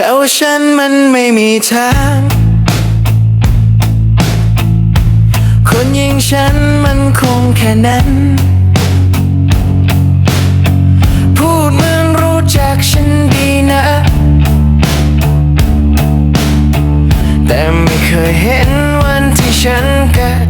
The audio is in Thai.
เขาฉันมันไม่มีทาง คนอย่างฉันมันคงแค่นั้น พูดเหมือนรู้จักฉันดีนะ แต่ไม่เคยเห็นวันที่ฉันเกิด